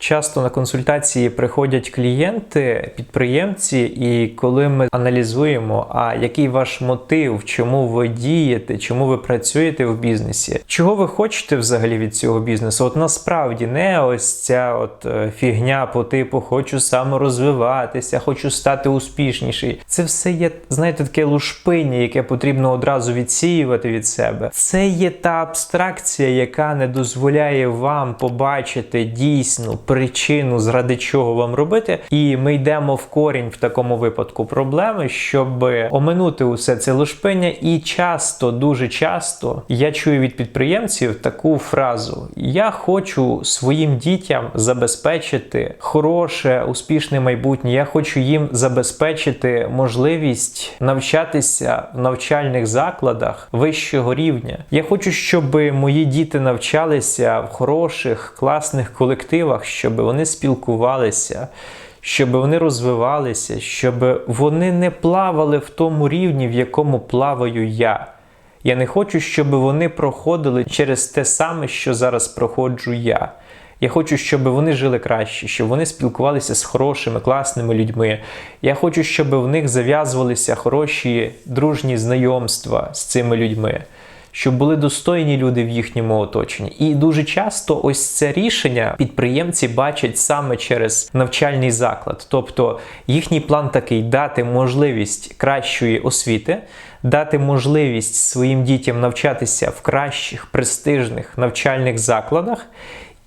Часто на консультації приходять клієнти, підприємці, і коли ми аналізуємо, а який ваш мотив, чому ви дієте, чому ви працюєте в бізнесі, чого ви хочете взагалі від цього бізнесу? От насправді не ось ця от е, фігня по типу хочу саморозвиватися, хочу стати успішніший. Це все є, знаєте, таке лушпиння, яке потрібно одразу відсіювати від себе. Це є та абстракція, яка не дозволяє вам побачити дійсну причину, заради чого вам робити. І ми йдемо в корінь в такому випадку проблеми, щоб оминути усе це лушпиння. І часто, дуже часто, я чую від підприємців таку фразу: Я хочу своїм дітям забезпечити хороше, успішне майбутнє. Я хочу їм забезпечити можливість навчатися в навчальних закладах вищого рівня. Я хочу, щоб мої діти навчалися в хороших, класних колективах, щоб вони спілкувалися. Щоб вони розвивалися, щоб вони не плавали в тому рівні, в якому плаваю я. Я не хочу, щоб вони проходили через те саме, що зараз проходжу я. Я хочу, щоб вони жили краще, щоб вони спілкувалися з хорошими, класними людьми. Я хочу, щоб в них зав'язувалися хороші дружні знайомства з цими людьми, щоб були достойні люди в їхньому оточенні. І дуже часто ось це рішення підприємці бачать саме через навчальний заклад. Тобто їхній план такий дати можливість кращої освіти. Дати можливість своїм дітям навчатися в кращих престижних навчальних закладах,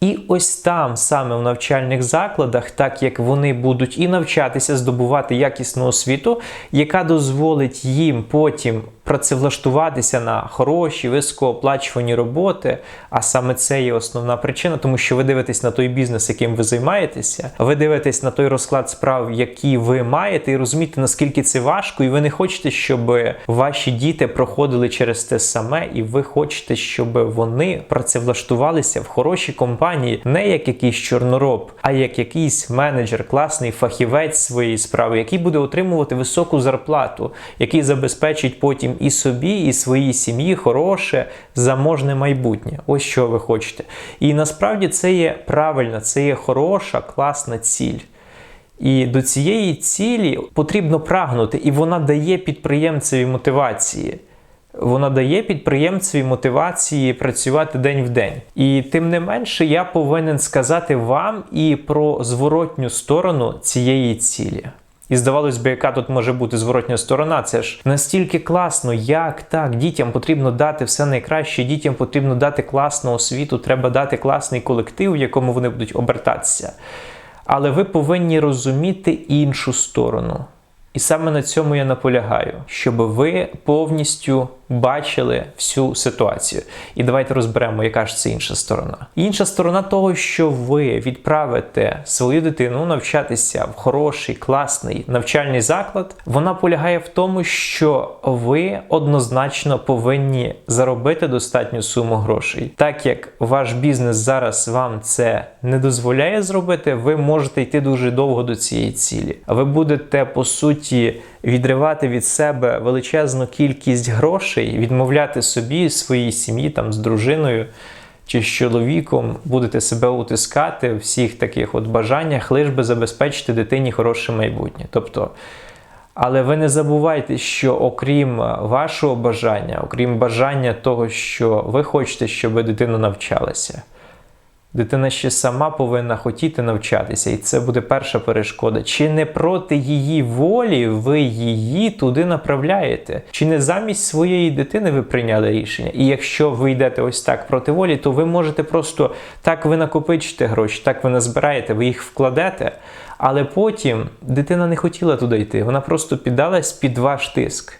і ось там, саме в навчальних закладах, так як вони будуть і навчатися, здобувати якісну освіту, яка дозволить їм потім працевлаштуватися на хороші, високооплачувані роботи. А саме це є основна причина, тому що ви дивитесь на той бізнес, яким ви займаєтеся, ви дивитесь на той розклад справ, які ви маєте, і розумієте, наскільки це важко, і ви не хочете, щоб ваші діти проходили через те саме, і ви хочете, щоб вони працевлаштувалися в хороші компанії, не як якийсь чорнороб, а як якийсь менеджер, класний фахівець своєї справи, який буде отримувати високу зарплату, який забезпечить потім і собі, і своїй сім'ї хороше, заможне майбутнє. Ось що ви хочете. І насправді це є правильна, це є хороша, класна ціль. І до цієї цілі потрібно прагнути, і вона дає підприємцеві мотивації. Вона дає підприємцеві мотивації працювати день в день. І тим не менше, я повинен сказати вам і про зворотню сторону цієї цілі. І здавалось би, яка тут може бути зворотня сторона? Це ж настільки класно, як так, дітям потрібно дати все найкраще, дітям потрібно дати класну освіту, треба дати класний колектив, в якому вони будуть обертатися. Але ви повинні розуміти іншу сторону. І саме на цьому я наполягаю, щоб ви повністю бачили всю ситуацію. І давайте розберемо, яка ж це інша сторона. Інша сторона того, що ви відправите свою дитину навчатися в хороший, класний навчальний заклад, вона полягає в тому, що ви однозначно повинні заробити достатню суму грошей. Так як ваш бізнес зараз вам це не дозволяє зробити, ви можете йти дуже довго до цієї цілі. А ви будете по суті відривати від себе величезну кількість грошей, відмовляти собі, своїй сім'ї, там з дружиною чи з чоловіком, будете себе утискати в всіх таких от бажаннях, лиш би забезпечити дитині хороше майбутнє. Тобто. Але ви не забувайте, що окрім вашого бажання, окрім бажання того, що ви хочете, щоб дитина навчалася. Дитина ще сама повинна хотіти навчатися, і це буде перша перешкода. Чи не проти її волі ви її туди направляєте? Чи не замість своєї дитини ви прийняли рішення? І якщо ви йдете ось так проти волі, то ви можете просто так ви накопичите гроші, так ви назбираєте, ви їх вкладете. Але потім дитина не хотіла туди йти, вона просто піддалась під ваш тиск.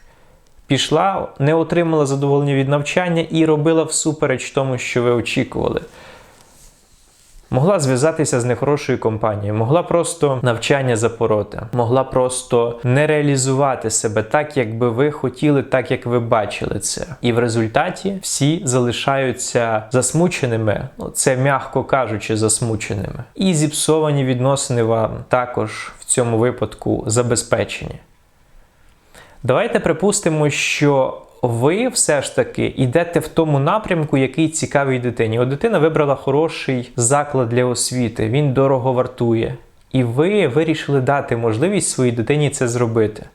Пішла, не отримала задоволення від навчання і робила всупереч тому, що ви очікували могла зв'язатися з нехорошою компанією, могла просто навчання запороти, могла просто не реалізувати себе так, як би ви хотіли, так як ви бачили це. І в результаті всі залишаються засмученими, ну це м'яко кажучи, засмученими. І зіпсовані відносини вам також в цьому випадку забезпечені. Давайте припустимо, що ви все ж таки йдете в тому напрямку, який цікавий дитині. От дитина вибрала хороший заклад для освіти, він дорого вартує. І ви вирішили дати можливість своїй дитині це зробити.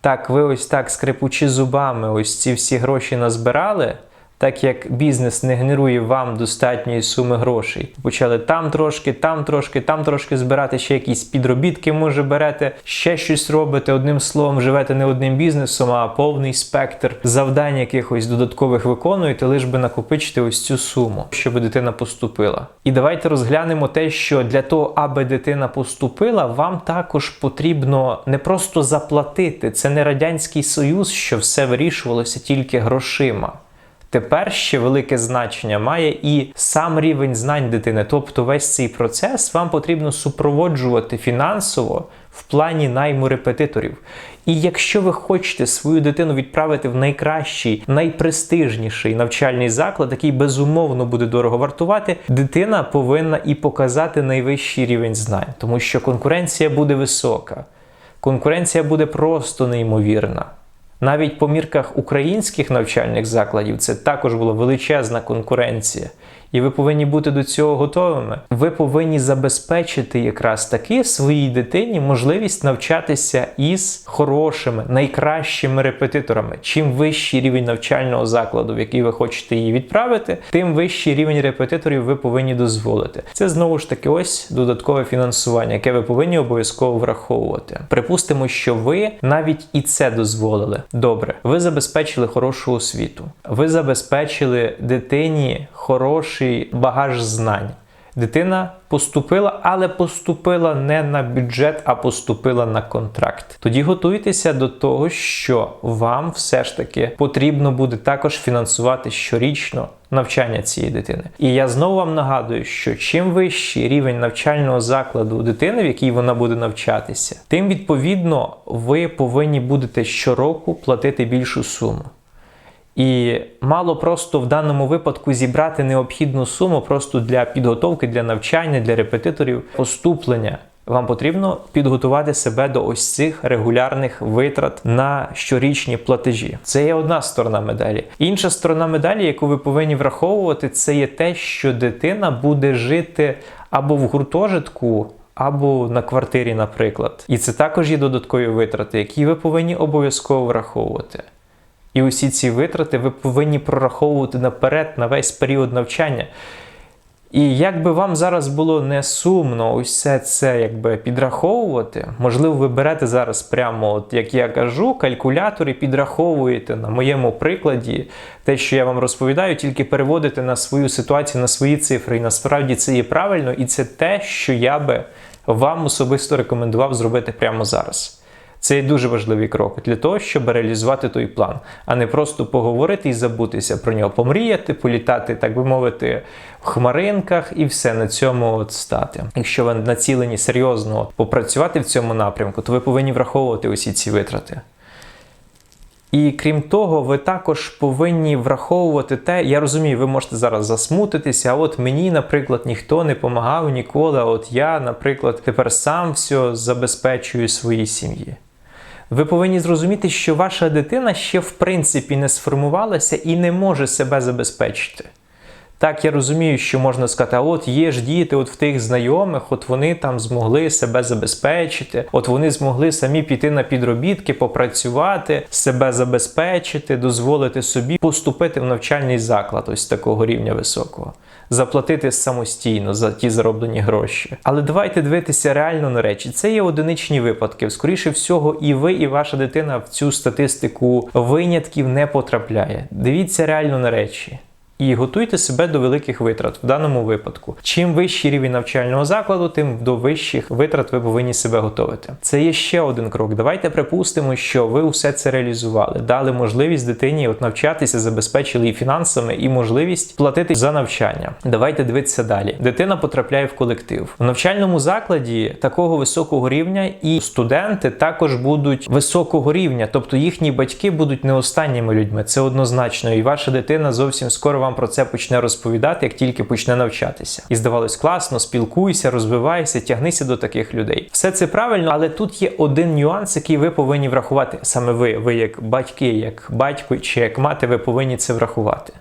Так, ви ось так скрипучи зубами, ось ці всі гроші назбирали, так як бізнес не генерує вам достатньої суми грошей. Почали там трошки, там трошки, там трошки збирати, ще якісь підробітки, може берете, ще щось робите. Одним словом, живете не одним бізнесом, а повний спектр завдань якихось додаткових виконуєте, лиш би накопичити ось цю суму, щоб дитина поступила. І давайте розглянемо те, що для того, аби дитина поступила, вам також потрібно не просто заплатити. Це не радянський союз, що все вирішувалося тільки грошима. Тепер ще велике значення має і сам рівень знань дитини. Тобто весь цей процес вам потрібно супроводжувати фінансово в плані найму репетиторів. І якщо ви хочете свою дитину відправити в найкращий, найпрестижніший навчальний заклад, який безумовно буде дорого вартувати, дитина повинна і показати найвищий рівень знань, тому що конкуренція буде висока. Конкуренція буде просто неймовірна. Навіть по мірках українських навчальних закладів це також була величезна конкуренція. І ви повинні бути до цього готовими. Ви повинні забезпечити якраз таки своїй дитині можливість навчатися із хорошими, найкращими репетиторами. Чим вищий рівень навчального закладу, в який ви хочете її відправити, тим вищий рівень репетиторів ви повинні дозволити. Це знову ж таки ось додаткове фінансування, яке ви повинні обов'язково враховувати. Припустимо, що ви навіть і це дозволили. Добре, ви забезпечили хорошу освіту, ви забезпечили дитині хороший багаж знань. Дитина поступила, але поступила не на бюджет, а поступила на контракт. Тоді готуйтеся до того, що вам все ж таки потрібно буде також фінансувати щорічно навчання цієї дитини. І я знову вам нагадую, що чим вищий рівень навчального закладу дитини, в якій вона буде навчатися, тим відповідно ви повинні будете щороку платити більшу суму. І мало просто в даному випадку зібрати необхідну суму просто для підготовки, для навчання, для репетиторів, поступлення. Вам потрібно підготувати себе до ось цих регулярних витрат на щорічні платежі. Це є одна сторона медалі. Інша сторона медалі, яку ви повинні враховувати, це є те, що дитина буде жити або в гуртожитку. Або на квартирі, наприклад. І це також є додаткові витрати, які ви повинні обов'язково враховувати. І усі ці витрати ви повинні прораховувати наперед на весь період навчання. І як би вам зараз було не сумно усе це якби підраховувати, можливо, ви берете зараз прямо, от як я кажу, калькулятор і підраховуєте на моєму прикладі те, що я вам розповідаю, тільки переводите на свою ситуацію, на свої цифри. І насправді це є правильно, і це те, що я би вам особисто рекомендував зробити прямо зараз. Це є дуже важливий крок для того, щоб реалізувати той план, а не просто поговорити і забутися про нього, помріяти, політати, так би мовити, в хмаринках і все на цьому от стати. Якщо ви націлені серйозно попрацювати в цьому напрямку, то ви повинні враховувати усі ці витрати. І крім того, ви також повинні враховувати те, я розумію, ви можете зараз засмутитися. А от мені, наприклад, ніхто не допомагав ніколи. А от я, наприклад, тепер сам все забезпечую своїй сім'ї. Ви повинні зрозуміти, що ваша дитина ще в принципі не сформувалася і не може себе забезпечити. Так, я розумію, що можна сказати, от є ж діти от в тих знайомих, от вони там змогли себе забезпечити, от вони змогли самі піти на підробітки, попрацювати, себе забезпечити, дозволити собі поступити в навчальний заклад ось такого рівня високого, заплатити самостійно за ті зароблені гроші. Але давайте дивитися реально на речі. Це є одиничні випадки. Скоріше всього, і ви, і ваша дитина в цю статистику винятків не потрапляє. Дивіться реально на речі і готуйте себе до великих витрат в даному випадку. Чим вищий рівень навчального закладу, тим до вищих витрат ви повинні себе готувати. Це є ще один крок. Давайте припустимо, що ви все це реалізували, дали можливість дитині от навчатися, забезпечили і фінансами, і можливість платити за навчання. Давайте дивитися далі. Дитина потрапляє в колектив в навчальному закладі такого високого рівня, і студенти також будуть високого рівня, тобто їхні батьки будуть не останніми людьми. Це однозначно, і ваша дитина зовсім скоро вам вам про це почне розповідати, як тільки почне навчатися. І здавалось, класно, спілкуйся, розвивайся, тягнися до таких людей. Все це правильно, але тут є один нюанс, який ви повинні врахувати. Саме ви, ви як батьки, як батько чи як мати, ви повинні це врахувати.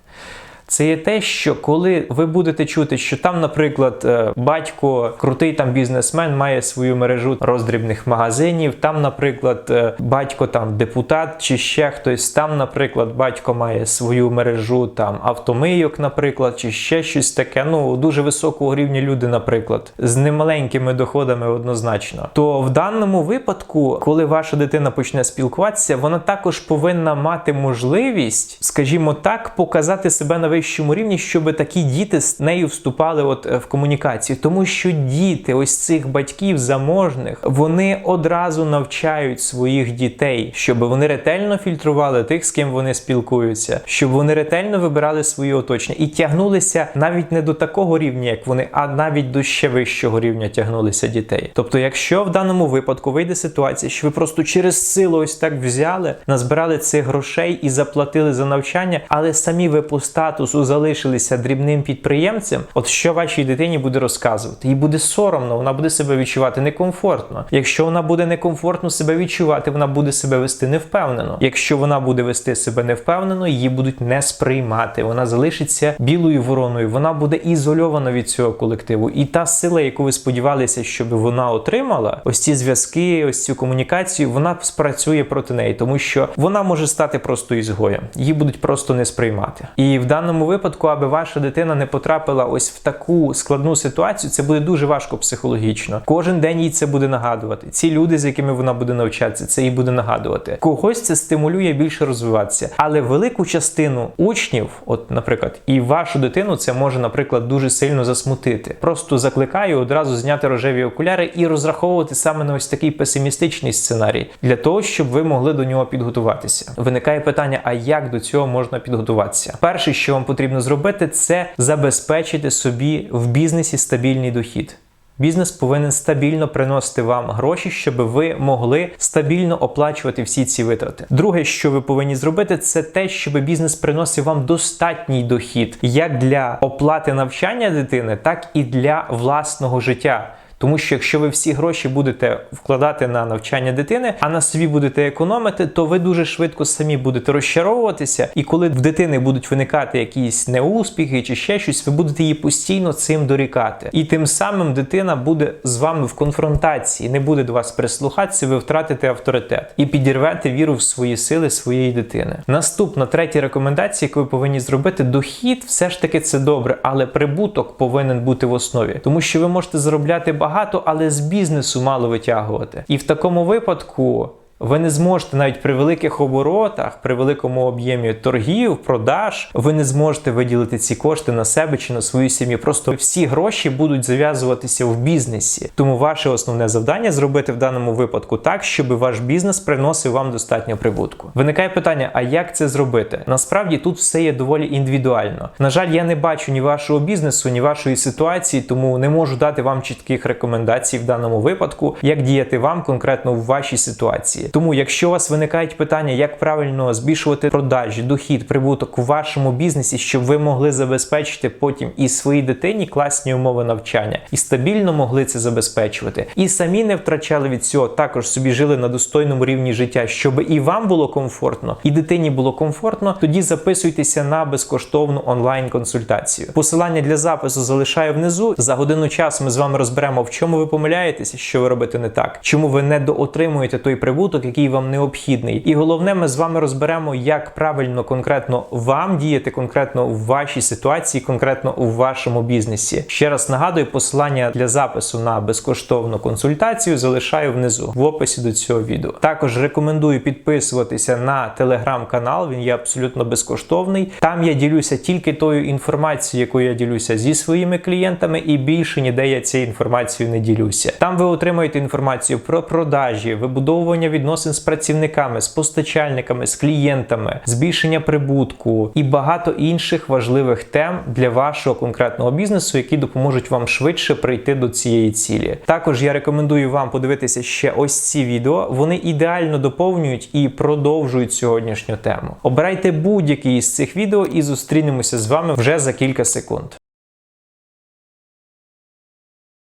Це є те, що коли ви будете чути, що там, наприклад, е, батько, крутий там бізнесмен, має свою мережу роздрібних магазинів. Там, наприклад, е, батько там депутат чи ще хтось. Там, наприклад, батько має свою мережу там автомийок, наприклад, чи ще щось таке. Ну дуже високого рівня люди, наприклад, з немаленькими доходами однозначно. То в даному випадку, коли ваша дитина почне спілкуватися, вона також повинна мати можливість, скажімо так, показати себе на вищому рівні, щоб такі діти з нею вступали от е, в комунікацію, тому що діти ось цих батьків заможних вони одразу навчають своїх дітей, щоб вони ретельно фільтрували тих, з ким вони спілкуються, щоб вони ретельно вибирали свої оточення і тягнулися навіть не до такого рівня, як вони, а навіть до ще вищого рівня тягнулися дітей. Тобто, якщо в даному випадку вийде ситуація, що ви просто через силу ось так взяли, назбирали цих грошей і заплатили за навчання, але самі ви по статусу залишилися дрібним підприємцем, от що вашій дитині буде розказувати? Їй буде соромно, вона буде себе відчувати некомфортно. Якщо вона буде некомфортно себе відчувати, вона буде себе вести невпевнено. Якщо вона буде вести себе невпевнено, її будуть не сприймати. Вона залишиться білою вороною, вона буде ізольована від цього колективу. І та сила, яку ви сподівалися, щоб вона отримала, ось ці зв'язки, ось цю комунікацію, вона спрацює проти неї, тому що вона може стати просто ізгоєм. Її будуть просто не сприймати. І в даному випадку, аби ваша дитина не потрапила ось в таку складну ситуацію, це буде дуже важко психологічно. Кожен день їй це буде нагадувати. Ці люди, з якими вона буде навчатися, це їй буде нагадувати. Когось це стимулює більше розвиватися, але велику частину учнів, от, наприклад, і вашу дитину, це може, наприклад, дуже сильно засмутити. Просто закликаю одразу зняти рожеві окуляри і розраховувати саме на ось такий песимістичний сценарій для того, щоб ви могли до нього підготуватися. Виникає питання: а як до цього можна підготуватися? Перше, що вам потрібно зробити, це забезпечити собі в бізнесі стабільний дохід. Бізнес повинен стабільно приносити вам гроші, щоб ви могли стабільно оплачувати всі ці витрати. Друге, що ви повинні зробити, це те, щоб бізнес приносив вам достатній дохід як для оплати навчання дитини, так і для власного життя. Тому що якщо ви всі гроші будете вкладати на навчання дитини, а на собі будете економити, то ви дуже швидко самі будете розчаровуватися. І коли в дитини будуть виникати якісь неуспіхи чи ще щось, ви будете її постійно цим дорікати. І тим самим дитина буде з вами в конфронтації, не буде до вас прислухатися, ви втратите авторитет і підірвете віру в свої сили своєї дитини. Наступна третя рекомендація, яку ви повинні зробити, дохід все ж таки це добре, але прибуток повинен бути в основі, тому що ви можете заробляти багато багато, але з бізнесу мало витягувати. І в такому випадку. Ви не зможете навіть при великих оборотах, при великому об'ємі торгів, продаж, ви не зможете виділити ці кошти на себе чи на свою сім'ю. Просто всі гроші будуть зав'язуватися в бізнесі. Тому ваше основне завдання зробити в даному випадку так, щоб ваш бізнес приносив вам достатньо прибутку. Виникає питання: а як це зробити? Насправді тут все є доволі індивідуально. На жаль, я не бачу ні вашого бізнесу, ні вашої ситуації, тому не можу дати вам чітких рекомендацій в даному випадку, як діяти вам конкретно в вашій ситуації. Тому, якщо у вас виникають питання, як правильно збільшувати продажі, дохід, прибуток у вашому бізнесі, щоб ви могли забезпечити потім і своїй дитині класні умови навчання, і стабільно могли це забезпечувати, і самі не втрачали від цього, також собі жили на достойному рівні життя, щоб і вам було комфортно, і дитині було комфортно, тоді записуйтеся на безкоштовну онлайн-консультацію. Посилання для запису залишаю внизу. За годину часу ми з вами розберемо, в чому ви помиляєтеся, що ви робите не так, чому ви не доотримуєте той прибуток який вам необхідний. І головне, ми з вами розберемо, як правильно конкретно вам діяти, конкретно в вашій ситуації, конкретно у вашому бізнесі. Ще раз нагадую, посилання для запису на безкоштовну консультацію залишаю внизу в описі до цього відео. Також рекомендую підписуватися на телеграм-канал, він є абсолютно безкоштовний. Там я ділюся тільки тою інформацією, якою я ділюся зі своїми клієнтами, і більше ніде я цією інформацією не ділюся. Там ви отримуєте інформацію про продажі, вибудовування відносин відносин з працівниками, з постачальниками, з клієнтами, збільшення прибутку і багато інших важливих тем для вашого конкретного бізнесу, які допоможуть вам швидше прийти до цієї цілі. Також я рекомендую вам подивитися ще ось ці відео. Вони ідеально доповнюють і продовжують сьогоднішню тему. Обирайте будь-який із цих відео і зустрінемося з вами вже за кілька секунд.